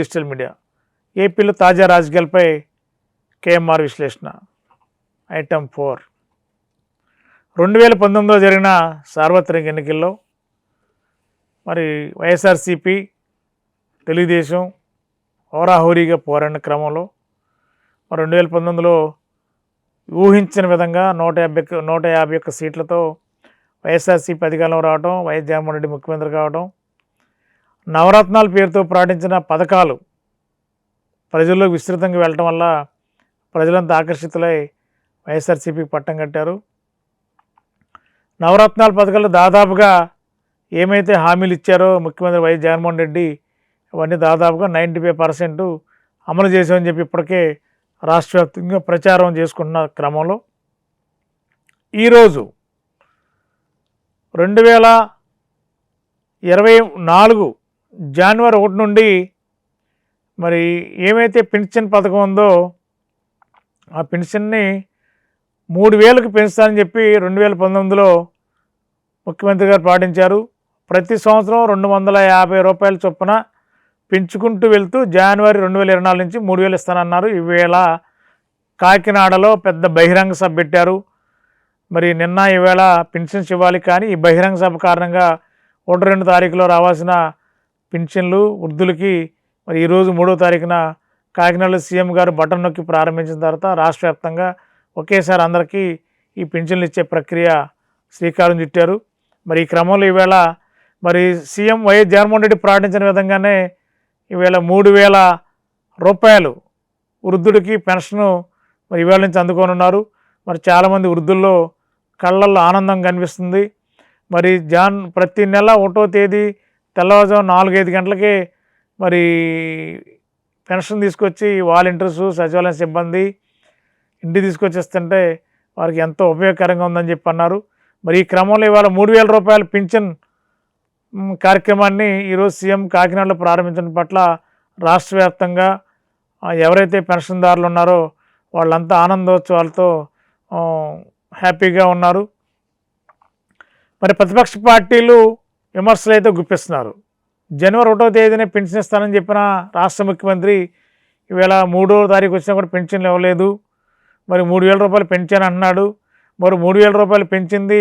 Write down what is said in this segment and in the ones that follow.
Digital media. ఏపీలో తాజా రాజకీయాలపై కేఎంఆర్ విశ్లేషణ. Item four. రెండు వేల పంతొమ్మిదిలో జరిగిన సార్వత్రిక ఎన్నికల్లో మరి వైఎస్ఆర్సిపి తెలుగుదేశం హోరాహోరీగా పోరాడిన క్రమంలో మరి రెండు వేల పంతొమ్మిదిలో ఊహించిన విధంగా నూట యాభై నూట యాభై ఒక్క సీట్లతో వైఎస్ఆర్సీపీ అధికారంలో రావడం వైఎస్ జగన్మోహన్ రెడ్డి ముఖ్యమంత్రి కావడం నవరత్నాల పేరుతో ప్రకటించిన పథకాలు ప్రజల్లోకి విస్తృతంగా వెళ్ళటం వల్ల ప్రజలంతా ఆకర్షితులై వైఎస్ఆర్సీపీకి పట్టం కట్టారు. నవరత్నాల పథకాలు దాదాపుగా ఏమైతే హామీలు ఇచ్చారో ముఖ్యమంత్రి వైఎస్ జగన్మోహన్ రెడ్డి అవన్నీ దాదాపుగా నైంటీ ఫైవ్ పర్సెంట్ అమలు చేసామని చెప్పి ఇప్పటికే రాష్ట్ర వ్యాప్తంగా ప్రచారం చేసుకుంటున్న క్రమంలో ఈరోజు రెండు వేల ఇరవై నాలుగు జనవరి ఒకటి నుండి మరి ఏమైతే పెన్షన్ పథకం ఉందో ఆ పెన్షన్ని మూడు వేలకు పెంచుతానని చెప్పి రెండు వేల పంతొమ్మిదిలో ముఖ్యమంత్రి గారు పాటించారు. ప్రతి సంవత్సరం రెండు వందల యాభై రూపాయల చొప్పున పెంచుకుంటూ వెళ్తూ జనవరి రెండు వేల ఇరవై నాలుగు నుంచి మూడు వేలు ఇస్తానన్నారు. ఈవేళ కాకినాడలో పెద్ద బహిరంగ సభ పెట్టారు. మరి నిన్న ఈవేళ పెన్షన్స్ ఇవ్వాలి కానీ ఈ బహిరంగ సభ కారణంగా ఒకటి రెండు తారీఖులో రావాల్సిన పెన్షన్లు వృద్ధులకి మరి ఈరోజు మూడో తారీఖున కాకినాడలో సీఎం గారు బటన్ నొక్కి ప్రారంభించిన తర్వాత రాష్ట్ర వ్యాప్తంగా ఒకేసారి అందరికీ ఈ పెన్షన్లు ఇచ్చే ప్రక్రియ శ్రీకారం చుట్టారు. మరి ఈ క్రమంలో ఈవేళ మరి సీఎం వైఎస్ జగన్మోహన్ రెడ్డి ప్రకటించిన విధంగానే ఈవేళ మూడు వేల రూపాయలు వృద్ధుడికి పెన్షను మరి ఈవేళ నుంచి అందుకోనున్నారు. మరి చాలామంది వృద్ధుల్లో కళ్ళల్లో ఆనందం కనిపిస్తుంది. మరి జాన్ ప్రతి నెల ఒకటో తేదీ తెల్లవారుజాము నాలుగైదు గంటలకే మరి పెన్షన్ తీసుకొచ్చి వాలంటీర్స్ సచివాలయం సిబ్బంది ఇంటికి తీసుకొచ్చేస్తుంటే వారికి ఎంతో ఉపయోగకరంగా ఉందని చెప్పి అన్నారు. మరి ఈ క్రమంలో ఇవాళ మూడు వేల రూపాయల పింఛన్ కార్యక్రమాన్ని ఈరోజు సీఎం కాకినాడలో ప్రారంభించడం పట్ల రాష్ట్ర వ్యాప్తంగా ఎవరైతే పెన్షన్దారులు ఉన్నారో వాళ్ళంతా ఆనందోత్సవాలతో హ్యాపీగా ఉన్నారు. మరి ప్రతిపక్ష పార్టీలు విమర్శలు అయితే గుప్పిస్తున్నారు. జనవరి ఒకటో తేదీనే పెన్షన్ ఇస్తానని చెప్పిన రాష్ట్ర ముఖ్యమంత్రి ఈవేళ మూడో తారీఖు వచ్చినా కూడా పెన్షన్లు ఇవ్వలేదు. మరి మూడు వేల రూపాయలు పెన్షన్ అన్నాడు. మరి మూడు వేల రూపాయలు పెంచింది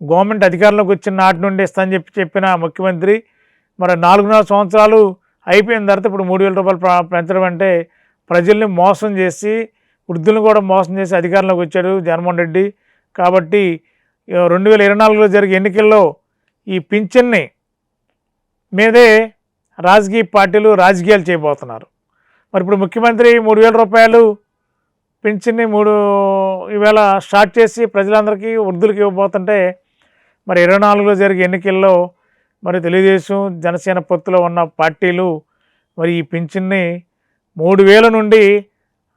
గవర్నమెంట్ అధికారంలోకి వచ్చిన నాటి నుండి ఇస్తానని చెప్పి చెప్పిన ముఖ్యమంత్రి. మరి నాలుగున్నర సంవత్సరాలు అయిపోయిన తర్వాత ఇప్పుడు మూడు వేల రూపాయలు పెంచడం అంటే ప్రజల్ని మోసం చేసి వృద్ధులను కూడా మోసం చేసి అధికారంలోకి వచ్చాడు జగన్మోహన్ రెడ్డి. కాబట్టి రెండు వేల ఇరవై నాలుగులో జరిగే ఎన్నికల్లో ఈ పింఛన్ని మీదే రాజకీయ పార్టీలు రాజకీయాలు చేయబోతున్నారు. మరి ఇప్పుడు ముఖ్యమంత్రి మూడు వేల రూపాయలు పింఛన్ని మూడు ఈవేళ స్టార్ట్ చేసి ప్రజలందరికీ వృద్ధులకి ఇవ్వబోతుంటే మరి ఇరవై నాలుగులో జరిగే ఎన్నికల్లో మరి తెలుగుదేశం జనసేన పొత్తులో ఉన్న పార్టీలు మరి ఈ పింఛన్ని మూడు వేల నుండి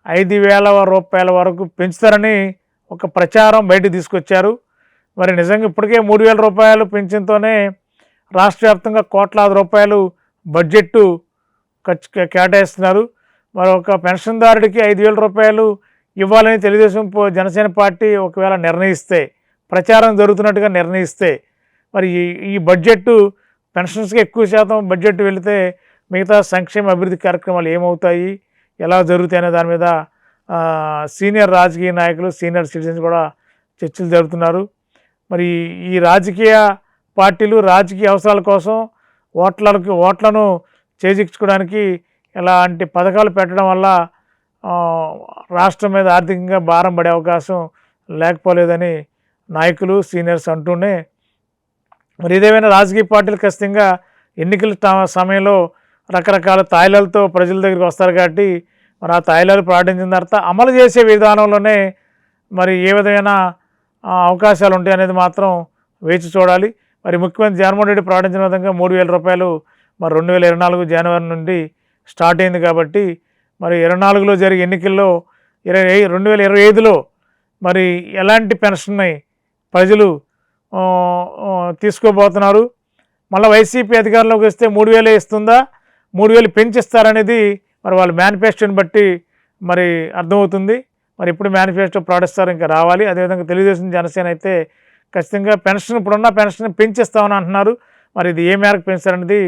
ఐదు వేల రూపాయల వరకు పెంచుతారని ఒక ప్రచారం బయటకు తీసుకొచ్చారు. మరి నిజంగా ఇప్పటికే మూడు వేల రూపాయలు పెంచినతోనే రాష్ట్ర వ్యాప్తంగా కోట్లాది రూపాయలు బడ్జెట్ ఖర్చు కేటాయిస్తున్నారు. మరి ఒక పెన్షన్దారుడికి ఐదు వేల రూపాయలు ఇవ్వాలని తెలుగుదేశం జనసేన పార్టీ ఒకవేళ నిర్ణయిస్తే ప్రచారం జరుగుతున్నట్టుగా నిర్ణయిస్తే మరి ఈ ఈ బడ్జెట్ పెన్షన్స్కి ఎక్కువ శాతం బడ్జెట్ వెళితే మిగతా సంక్షేమ అభివృద్ధి కార్యక్రమాలు ఏమవుతాయి? ఎలా జరుగుతాయి అనే దాని మీద సీనియర్ రాజకీయ నాయకులు సీనియర్ సిటిజన్స్ కూడా చర్చలు జరుపుతున్నారు. మరి ఈ రాజకీయ పార్టీలు రాజకీయ అవసరాల కోసం ఓట్లకి ఓట్లను చేజిక్చుకోవడానికి ఇలాంటి పథకాలు పెట్టడం వల్ల రాష్ట్రం మీద ఆర్థికంగా భారం పడే అవకాశం లేకపోలేదని నాయకులు సీనియర్స్ అంటూనే మరి ఏదేమైనా రాజకీయ పార్టీలు ఖచ్చితంగా ఎన్నికల సమయంలో రకరకాల తాయిలాలతో ప్రజల దగ్గరికి వస్తారు కాబట్టి మరి ఆ తాయిలాలు ప్రకటించిన తర్వాత అమలు చేసే విధానంలోనే మరి ఏ విధమైన అవకాశాలు ఉంటాయి అనేది మాత్రం వేచి చూడాలి. మరి ముఖ్యమంత్రి జగన్మోహన్ రెడ్డి ప్రకటించిన విధంగా మూడు వేల రూపాయలు మరి రెండు వేల ఇరవై నాలుగు జనవరి నుండి స్టార్ట్ అయింది కాబట్టి మరి ఇరవై నాలుగులో జరిగే ఎన్నికల్లో ఇరవై రెండు వేల ఇరవై ఐదులో మరి ఎలాంటి పెన్షన్ని ప్రజలు తీసుకోబోతున్నారు? మళ్ళీ వైసీపీ అధికారంలోకి వస్తే మూడు వేలే ఇస్తుందా? మూడు వేలు పెంచిస్తారనేది మరి వాళ్ళ మేనిఫెస్టోని బట్టి మరి అర్థమవుతుంది. మరి ఇప్పుడు మేనిఫెస్టో ప్రకటిస్తారు ఇంకా రావాలి. అదేవిధంగా తెలుగుదేశం జనసేన అయితే ఖచ్చితంగా పెన్షన్ ఇప్పుడున్న పెన్షన్ పెంచిస్తామని అంటున్నారు. మరి ఇది ఏ మేరకు పెంచారనేది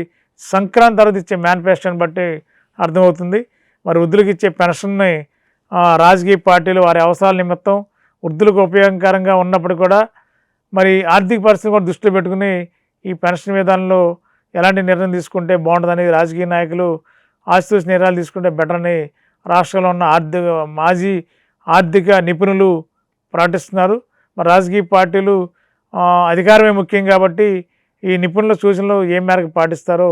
సంక్రాంతి తర్వాత ఇచ్చే మేనిఫెస్టోని బట్టి అర్థమవుతుంది. మరి వృద్ధులకు ఇచ్చే పెన్షన్ని రాజకీయ పార్టీలు వారి అవసరాల నిమిత్తం వృద్ధులకు ఉపయోగకరంగా ఉన్నప్పుడు కూడా మరి ఆర్థిక పరిస్థితి కూడా దృష్టిలో పెట్టుకుని ఈ పెన్షన్ విధానంలో ఎలాంటి నిర్ణయం తీసుకుంటే బాగుంటుందని రాజకీయ నాయకులు ఆశతూసి నిర్ణయాలు తీసుకుంటే బెటర్ అని రాష్ట్రంలో ఉన్న ఆర్థిక మాజీ ఆర్థిక నిపుణులు ప్రకటిస్తున్నారు మరి రాజకీయ పార్టీలు అధికారమే ముఖ్యం కాబట్టి ఈ నిపుణుల సూచనలు ఏ మేరకు పాటిస్తారో